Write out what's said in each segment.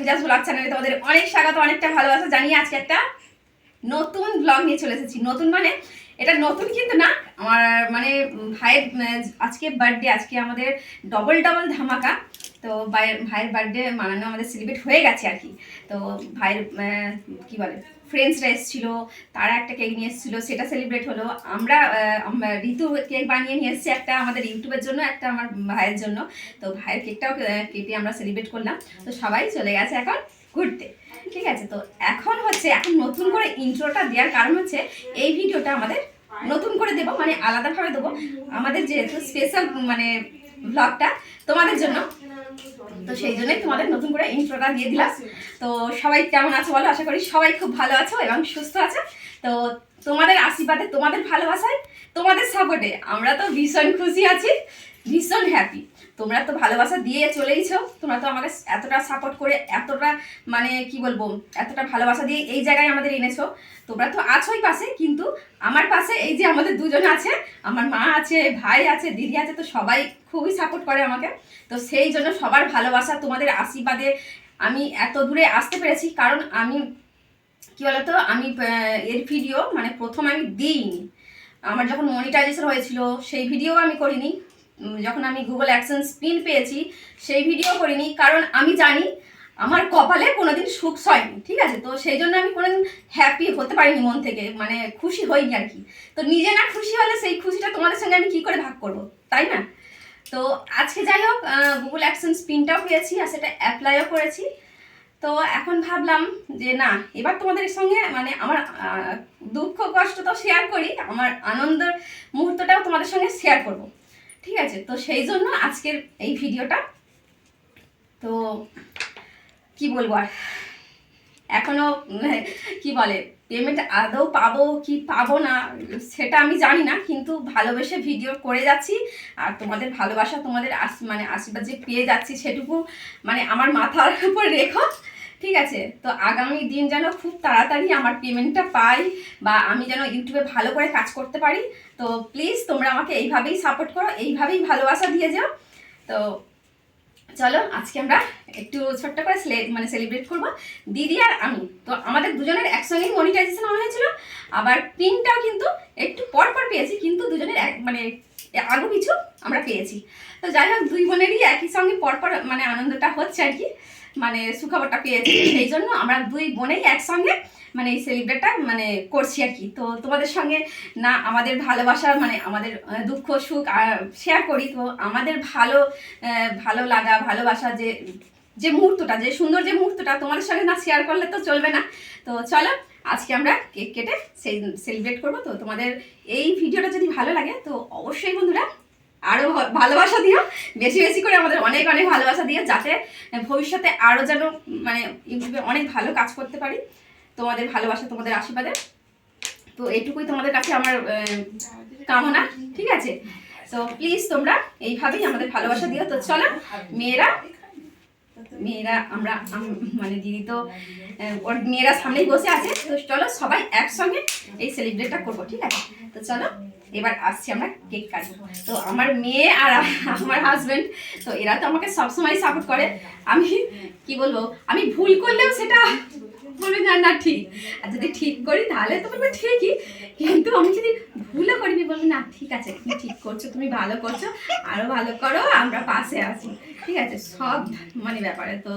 Puja's blog চ্যানেলে তোমাদের অনেক স্বাগত, অনেকটা ভালোবাসা জানিয়ে আজকে একটা নতুন ব্লগ নিয়ে চলে এসেছি। নতুন মানে এটা নতুন কিন্তু না, আমার মানে ভাইয়ের আজকে বার্থডে আজকে আমাদের ডবল ডবল ধামাকা। তো ভাইয়ের ভাইয়ের বার্থডে মানানো আমাদের সেলিব্রেট হয়ে গেছে আর কি। তো ভাইয়ের কি বলে ফ্রেন্ডসরা এসেছিল, তারা একটা কেক নিয়ে এসেছিল, সেটা সেলিব্রেট হলো। আমরা ঋতু কেক বানিয়ে নিয়ে এসেছি একটা আমাদের ইউটিউবের জন্য, একটা আমার ভাইয়ের জন্য। তো ভাইয়ের কেকটাও কেটে আমরা সেলিব্রেট করলাম। তো সবাই চলে গেছে এখন ঘুরতে। ঠিক আছে, তো এখন হচ্ছে, এখন নতুন করে ইন্ট্রোটা দেওয়ার কারণ হচ্ছে, এই ভিডিওটা আমাদের নতুন করে দেবো মানে আলাদাভাবে দেবো। আমাদের যেহেতু স্পেশাল মানে ব্লগটা তোমাদের জন্য। তো সেই জন্যই তোমাদের নতুন করে ইন্ট্রোটা দিয়ে দিলাম। তো সবাই কেমন আছো বলো? আশা করি সবাই খুব ভালো আছো এবং সুস্থ আছো। তো তোমাদের আশীর্বাদে, তোমাদের ভালোবাসায়, তোমাদের সাপোর্টে আমরা তো ভীষণ খুশি আছি, ভীষণ হ্যাপি তোমরা তো ভালোবাসা দিয়ে চলেইছো, তোমরা তো আমাকে এতটা সাপোর্ট করে, এতটা মানে কি বলব, এতটা ভালোবাসা দিয়ে এই জায়গায় আমাদের এনেছো। তোমরা তো আছোই পাশে, কিন্তু আমার পাশে এই যে আমাদের দুজন আছে, আমার মা আছে, ভাই আছে, দিদি আছে, তো সবাই খুবই সাপোর্ট করে আমাকে। তো সেই জন্য সবার ভালোবাসা তোমাদের আশীর্বাদে আমি এত দূরে আসতে পেরেছি, কারণ আমি, কি বলতো, আমি এর ভিডিও মানে প্রথম আমি দিইনি। আমার যখন মনিটাইজেশন হয়েছিল, সেই ভিডিও আমি করিনি। যখন আমি গুগল অ্যাকশন পিন পেয়েছি, সেই ভিডিও করিনি, কারণ আমি জানি আমার কপালে কোনোদিন সুখ হয়নি, ঠিক আছে? তো সেই জন্য আমি কোনোদিন হ্যাপি হতে পারিনি মন থেকে মানে খুশি হইনি আর কি। তো নিজে না খুশি হলে সেই খুশিটা তোমাদের সঙ্গে আমি কি করে ভাগ করব, তাই না? তো আজকে যাই হোক গুগল অ্যাকশন পিনটাও পেয়েছি আর সেটা অ্যাপ্লাইও করেছি। তো এখন ভাবলাম যে না, এবার তোমাদের সঙ্গে মানে আমার দুঃখ কষ্ট তো শেয়ার করি, আমার আনন্দের মুহূর্তটাও তোমাদের সঙ্গে শেয়ার করব। ঠিক আছে তো সেই জন্য আজকের এই ভিডিওটা। তো কি বলব আর? এখনও উম, কি বলে পেমেন্ট আদৌ পাবো কি পাবো না সেটা আমি জানি না কিন্তু ভালোবেসে ভিডিও করে যাচ্ছি। আর তোমাদের ভালোবাসা তোমাদের আশ- মানে আশীর্বাদ যে পেয়ে যাচ্ছি সেটুকু মানে আমার মাথার উপর রেখো। ঠিক আছে? তো আগামী দিন যেন খুব তাড়াতাড়ি আমার পেমেন্টটা পাই বা আমি যেন ইউটিউবে ভালো করে কাজ করতে পারি। তো প্লিজ তোমরা আমাকে এইভাবেই সাপোর্ট করো, এইভাবেই ভালোবাসা দিয়ে যাও। তো চলো, আজকে আমরা একটু ছোট্ট করে মানে সেলিব্রেট করব। দিদি আর আমি, তো আমাদের দুজনের একসঙ্গেই মনিটাইজেশন হয়েছিল। আবার পিনটাও কিন্তু একটু পর পর পেয়েছি, কিন্তু দুজনের এক মানে আরও কিছু আমরা পেয়েছি। তো যাই হোক, দুই বোনেরই একই সঙ্গে পর পর মানে আনন্দটা হচ্ছে আর কি। মানে সুখবরটা পেয়েছি। সেই জন্য আমরা দুই বোনেই একসঙ্গে মানে এই সেলিব্রেটটা মানে করছি আর কি। তো তোমাদের সঙ্গে না আমাদের ভালোবাসা মানে আমাদের দুঃখ সুখ শেয়ার করি। তো আমাদের ভালো ভালো লাগা ভালোবাসা যে যে মুহূর্তটা যে সুন্দর যে মুহূর্তটা তোমাদের সঙ্গে না শেয়ার করলে তো চলবে না। তো চলো আজকে আমরা কেক কেটে সেলিব্রেট করব। তো তোমাদের এই ভিডিওটা যদি ভালো লাগে তো অবশ্যই বন্ধুরা আরও ভালোবাসা দিও। বেশি বেশি করে আমাদের অনেক অনেক ভালোবাসা দিও, যাতে ভবিষ্যতে আরও যেন মানে ইউটিউবে অনেক ভালো কাজ করতে পারি। তোমাদের ভালোবাসা, তোমাদের আশীর্বাদে। তো এটুকুই তোমাদের কাছে আমার কামনা, ঠিক আছে? তো প্লিজ তোমরা এইভাবেই আমাদের ভালোবাসা দিও। তো চলো, মেয়েরা মেয়েরা, আমরা মানে দিদি তো ওর মেয়েরা সামনেই বসে আছে। তো চলো সবাই একসঙ্গে এই সেলিব্রেটটা করব, ঠিক আছে? তো চলো এবার আসছি আমরা কেক কাটবো। তো আমার মেয়ে আর আমার হাজবেন্ড তো এরা তো আমাকে সবসময় সাপোর্ট করে। আমি কি বলব আমি ভুল করলেও সেটা বলবে না না ঠিক। আর যদি ঠিক করি তাহলে তো বলবে ঠিকই কিন্তু আমি যদি ভুলও করি বলবে না ঠিক আছে তুমি ঠিক করছ তুমি ভালো করছ আরও ভালো করো আমরা পাশে আছি। ঠিক আছে সব মানে ব্যাপারে তো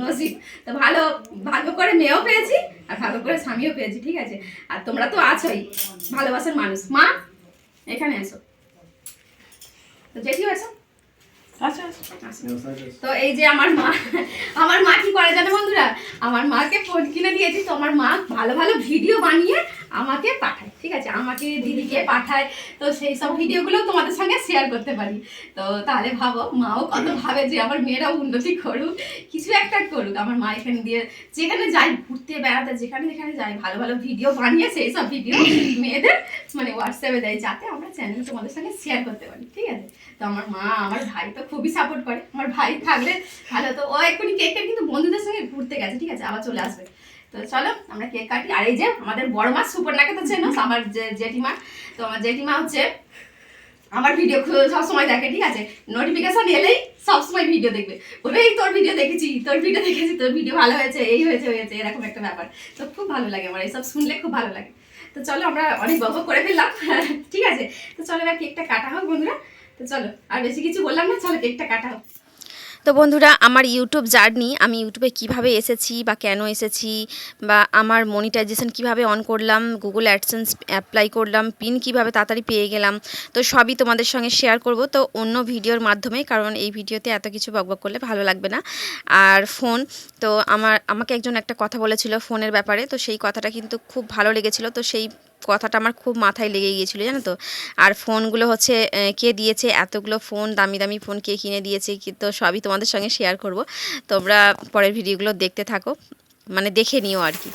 নসিব। তো ভালো ভালো করে মেয়েও পেয়েছি আর ভালো করে স্বামীও পেয়েছি ঠিক আছে? আর তোমরা তো আছোই ভালোবাসার মানুষ। মা এখানে এসো। তো জেঠিও এসো। আচ্ছা আসো। তো এই যে আমার মা আমার মা কি করে জানো বন্ধুরা? আমার মাকে ফোন কিনে দিয়েছি তো আমার মা ভালো ভালো ভিডিও বানিয়ে আমাকে পাঠায়। ঠিক আছে? আমাকে দিদিকে পাঠায়। তো সেই সব ভিডিওগুলো তোমাদের সঙ্গে শেয়ার করতে পারি। তো তাহলে ভাবো, মাও কত ভাবে যে আমার মেয়েরাও উন্নতি করুক, কিছু একটা করুক। আমার মা এখানে দিয়ে যেখানে যাই, ঘুরতে, বেড়াতে, যেখানে যেখানে যাই, ভালো ভালো ভিডিও বানিয়ে সেই সব ভিডিও মেয়েদের মানে হোয়াটসঅ্যাপে দেয়, যাতে আমরা চ্যানেল তোমাদের সঙ্গে শেয়ার করতে পারি। ঠিক আছে? তো আমার মা, আমার ভাই তো খুবই সাপোর্ট করে। আমার ভাই থাকলে ভালো তো ও এক্ষুনি কেকের কিন্তু বন্ধুদের সঙ্গে ঘুরতে গেছে, ঠিক আছে? আবার চলে আসবে। তো চলো, আমরা কেক কাটি। আর এই যে আমাদের বড় মা সুপর্ণাকে তো চেনো, আমার জেঠিমা। তো আমার জেঠিমা হচ্ছে, আমার ভিডিও সবসময় দেখে, ঠিক আছে? নোটিফিকেশন এলেই সবসময় ভিডিও দেখবে। বলবে, এই তোর ভিডিও দেখেছি, তোর ভিডিও দেখেছি, তোর ভিডিও ভালো হয়েছে, এই হয়েছে হয়েছে, এরকম একটা ব্যাপার। তো খুব ভালো লাগে আমার, এইসব শুনলে খুব ভালো লাগে। তো চলো, আমরা অনেক গল্প করে ফেললাম। ঠিক আছে? তো চলো, এবার কেকটা কাটা হোক, বন্ধুরা। তো চলো, আর বেশি কিছু বললাম না, চলো কেকটা কাটা হোক। তো বন্ধুরা, আমার ইউটিউব জার্নি, আমি ইউটিউবে কীভাবে এসেছি বা কেন এসেছি বা আমার মনিটাইজেশন কীভাবে অন করলাম গুগল অ্যাডসেন্স অ্যাপ্লাই করলাম পিন কীভাবে তাড়াতাড়ি পেয়ে গেলাম, তো সবই তোমাদের সঙ্গে শেয়ার করব। তো অন্য ভিডিওর মাধ্যমে, কারণ এই ভিডিওতে এত কিছু বকবক করলে ভালো লাগবে না। আর ফোন তো আমার, আমাকে একজন একটা কথা বলেছিল ফোনের ব্যাপারে, তো সেই কথাটা কিন্তু খুব ভালো লেগেছিল। তো সেই কথাটা আমার খুব মাথায় লেগে গিয়েছিল, জানো তো? আর ফোনগুলো হচ্ছে কে দিয়েছে, এতগুলো ফোন, দামি দামি ফোন কে কিনে দিয়েছে তো সবই তোমাদের সঙ্গে শেয়ার করব। তোমরা পরের ভিডিওগুলো দেখতে থাকো মানে দেখে নিও আর কি।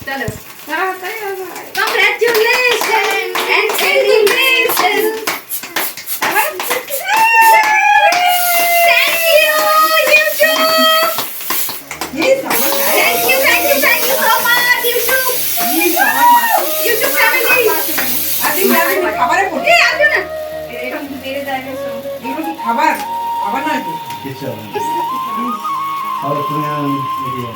ধরো।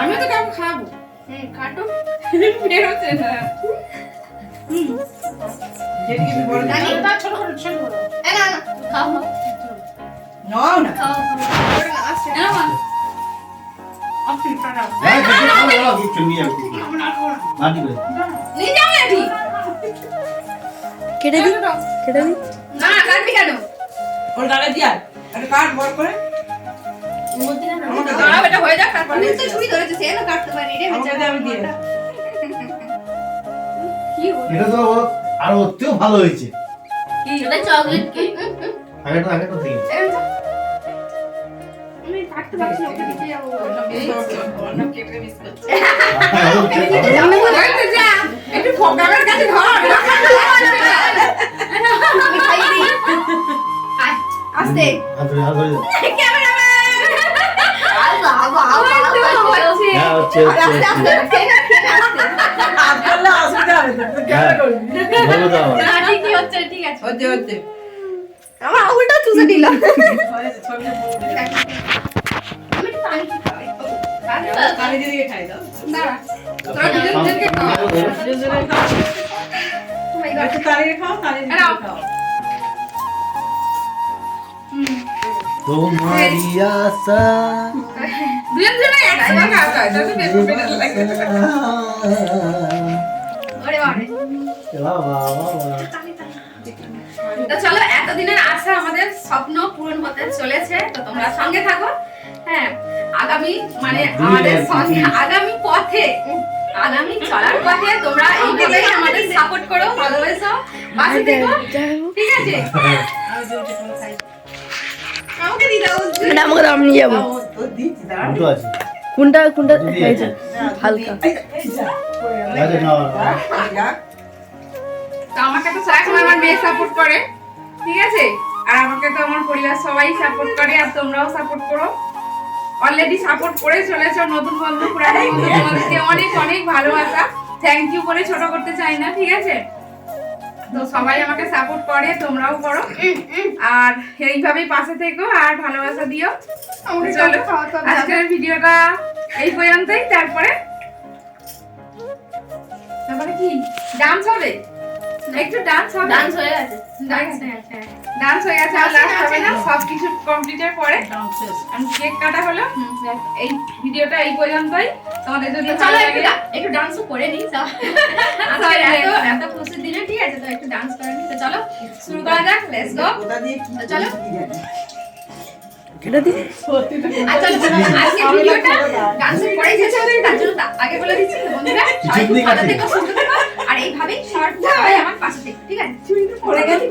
আমি তো কাউকে খাব হুম, কাটো। বেরোচ্ছে না। না, না, খাও, না না, না কেটে দিই কেটে দিই না, কাটবি কেন? ওর গালে দিয়া একটা কাট বড় করে আমাকে দাও। হয়ে যাক, তারপর তো ছুরি ধরেছে, সে না কাটতে পারি রে, বেচারা। আমি দিয়ে। কি হলো? এটা তো আর ভালো হয়েছে কি? এটা চকলেট কেক। এরকম তো? এই তো, আস্তে। ধরে যাও। ক্যামেরাম্যান। হচ্ছে। হ্যাঁ, হ্যাঁ। করবি? বলো তো আবার। না, ঠিকই হচ্ছে, ঠিক আছে। হচ্ছে, হচ্ছে। আমার আঙুলটা চুষে দিল চলো এতদিনের আশা আমাদের স্বপ্ন পূরণ হতে চলেছে। তো তোমরা সঙ্গে থাকো। আগামী মানে আমাদের সঙ্গে আগামী পথে আগামী চলার পথে তোমরা এইভাবে আমাদের সাপোর্ট করো ভালোবাসো পাশে থেকো। ঠিক আছে? আমি। আমাকে দিয়ে দাও আমাকে যাব। দুটো আছে। কোনটা কোনটা? হালকা। তো আমাকে তো আমার মেয়ে সাপোর্ট করে। ঠিক আছে? আর আমাকে তো আমার পরিবার সবাই সাপোর্ট করে আর তোমরাও সাপোর্ট করো। অলরেডি সাপোর্ট করে চলেছ নতুন বন্ধু পুরানো বন্ধু তোমাদেরকে অনেক অনেক ভালোবাসা। থ্যাংক ইউ করে ছোট করতে চাই না ঠিক আছে? তো সবাই আমাকে সাপোর্ট করে তোমরাও করো। আর এইভাবেই পাশে থেকো আর ভালোবাসা দিও। চলো আজকের ভিডিওটা এই পর্যন্তই তারপরে তারপরে কি? ডান্স হবে? একটু ডান্স হবে? ডান্স হয়ে গেছে। ডান্স হয়ে গেছে আর লাস্ট হবে না সব কিছু কমপ্লিটের পরে। কেক কাটা হলো। এই ভিডিওটা এই পর্যন্তই। তোমাদের যদি চলো একটু একটু ডান্সও করে নিই এত এত খুশির দিনে ঠিক আছে তো একটু ডান্স করে নিই তো চলো। শুরু করা যাক লেটস গো চলো। দিই আর চলো আজকে ভিডিওটা না করে দাও। ডান্সের পরে শেষ হবে তার জন্য আগে বলে দিচ্ছি বন্ধুরা সবাই ভালো থেকো সুস্থ থেকো। আর এইভাবেই আমার পাশে ঠিক আছে? পড়ে গেছি,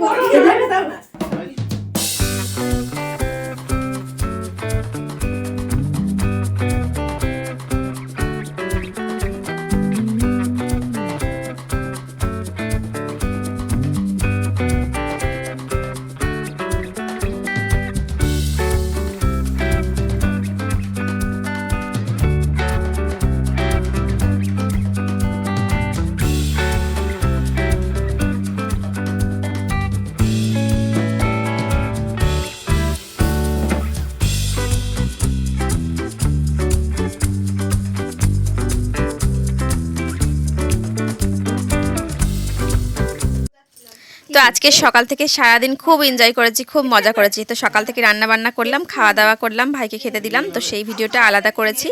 না। আজকে সকাল থেকে সারাদিন খুব এনজয় করেছি, খুব মজা করেছি। তো সকাল থেকে রান্না বান্না করলাম খাওয়া দাওয়া করলাম, ভাইকে খেতে দিলাম। তো সেই ভিডিওটা আলাদা করেছি।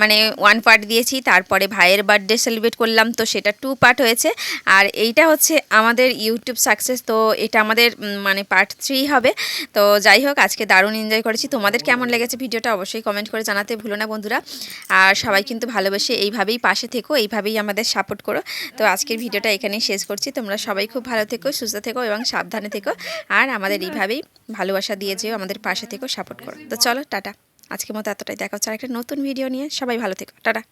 মানে ওয়ান পার্ট দিয়েছি, তারপরে ভাইয়ের বার্থডে সেলিব্রেট করলাম। তো সেটা টু পার্ট হয়েছে। আর এইটা হচ্ছে আমাদের ইউটিউব সাকসেস তো এটা আমাদের মানে পার্ট থ্রি হবে। তো যাই হোক, আজকে দারুণ এনজয় করেছি। তোমাদের কেমন লেগেছে ভিডিওটা অবশ্যই কমেন্ট করে জানাতে ভুলো না বন্ধুরা। আর সবাই কিন্তু ভালোবেসে এইভাবেই পাশে থেকো, এইভাবেই আমাদের সাপোর্ট করো। তো আজকের ভিডিওটা এখানেই শেষ করছি। তোমরা সবাই খুব ভালো থেকো, সুস্থ থেকো এবং সাবধানে থেকো আর আমাদের এইভাবেই ভালোবাসা দিয়ে যেও, আমাদের পাশে থেকেও সাপোর্ট করো। তো চলো, টাটা। আজকের মতো এতটাই। দেখা হচ্ছে আর একটা নতুন ভিডিও নিয়ে। সবাই ভালো থেকো। টাটা।